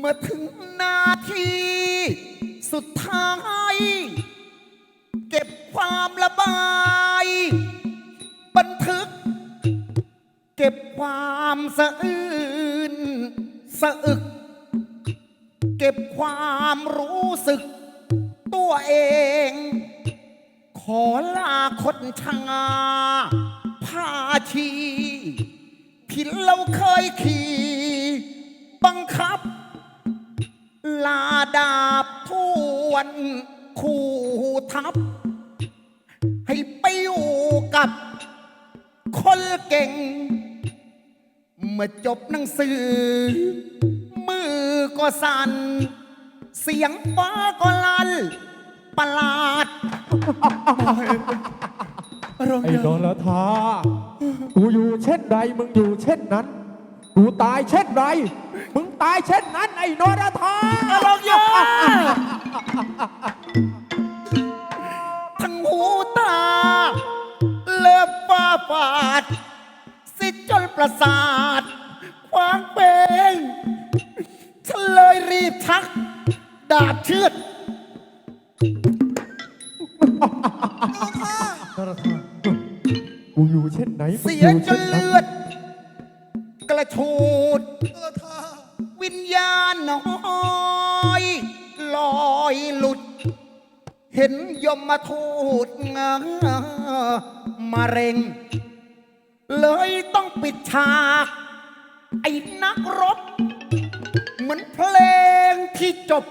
เมื่อถึงนาทีสุดท้าย เก็บความระบาย บันทึก เก็บความสะอื้นสะอึก เก็บความรู้สึก ตัวเอง ขอลาคนชางาพาชีที่เราเคยขี่ ลาดาบทวนคู่ทัพ ให้ไปอยู่กับคนเก่ง เมื่อจบหนังสือ มือก็สั่น เสียงฟ้าก็ลั่นประหลาดไอ้นรธากูอยู่เช่นใดมึงอยู่เช่นนั้น กูตายเช่นไร มึงตายเช่นนั้น ไอ้นรธาลองยาทั้งหูตา เลิบฟ้าฟาด สิจนประสาทควางเป็นฉันเลยรีบชัก ดาบเชือดกูอยู่เช่นไหนมึงเสีอยยู่จเช่นนนั้น เลือด กระชูดวิญญาณ น้อยลอยหลุด เห็นยมมาทูดงามาเร็ง เลยต้องปิดฉาก ไอ้นักรบ เหมือนเพลงที่จบ